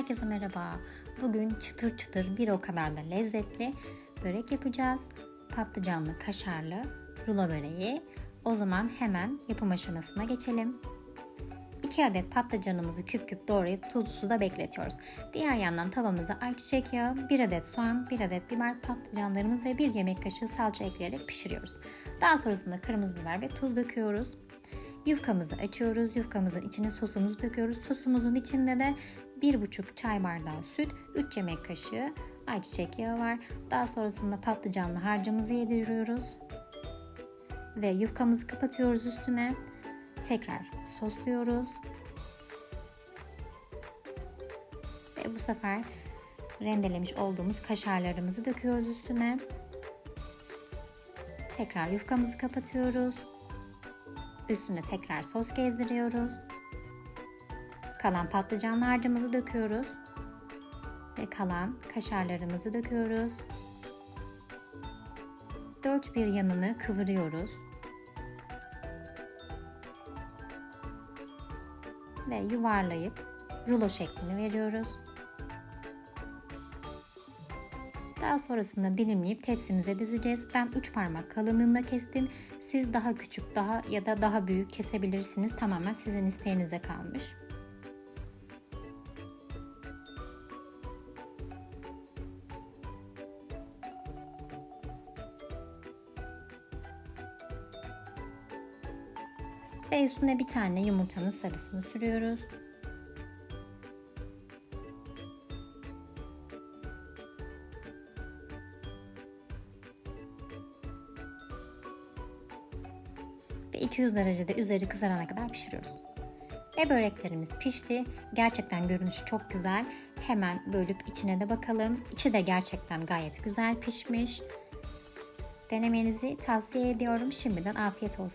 Herkese merhaba. Bugün çıtır çıtır bir o kadar da lezzetli börek yapacağız. Patlıcanlı, kaşarlı rulo böreği. O zaman hemen yapım aşamasına geçelim. 2 adet patlıcanımızı küp küp doğrayıp tuzlu suda bekletiyoruz. Diğer yandan tavamıza ayçiçek yağı, 1 adet soğan, 1 adet biber, patlıcanlarımız ve 1 yemek kaşığı salça ekleyerek pişiriyoruz. Daha sonrasında kırmızı biber ve tuz döküyoruz. Yufkamızı açıyoruz. Yufkamızın içine sosumuzu döküyoruz. Sosumuzun içinde de 1,5 çay bardağı süt, 3 yemek kaşığı ayçiçek yağı var. Daha sonrasında patlıcanlı harcımızı yediriyoruz. Ve yufkamızı kapatıyoruz üstüne. Tekrar sosluyoruz. Ve bu sefer rendelemiş olduğumuz kaşarlarımızı döküyoruz üstüne. Tekrar yufkamızı kapatıyoruz. Üstüne tekrar sos gezdiriyoruz. Kalan patlıcan harcımızı döküyoruz. Ve kalan kaşarlarımızı döküyoruz. Dört bir yanını kıvırıyoruz. Ve yuvarlayıp rulo şeklini veriyoruz. Daha sonrasında dilimleyip tepsimize dizeceğiz. Ben 3 parmak kalınlığında kestim. Siz daha küçük daha ya da daha büyük kesebilirsiniz. Tamamen sizin isteğinize kalmış. Ve üstüne bir tane yumurtanın sarısını sürüyoruz. Ve 200 derecede üzeri kızarana kadar pişiriyoruz. Ve böreklerimiz pişti. Gerçekten görünüşü çok güzel. Hemen bölüp içine de bakalım. İçi de gerçekten gayet güzel pişmiş. Denemenizi tavsiye ediyorum. Şimdiden afiyet olsun.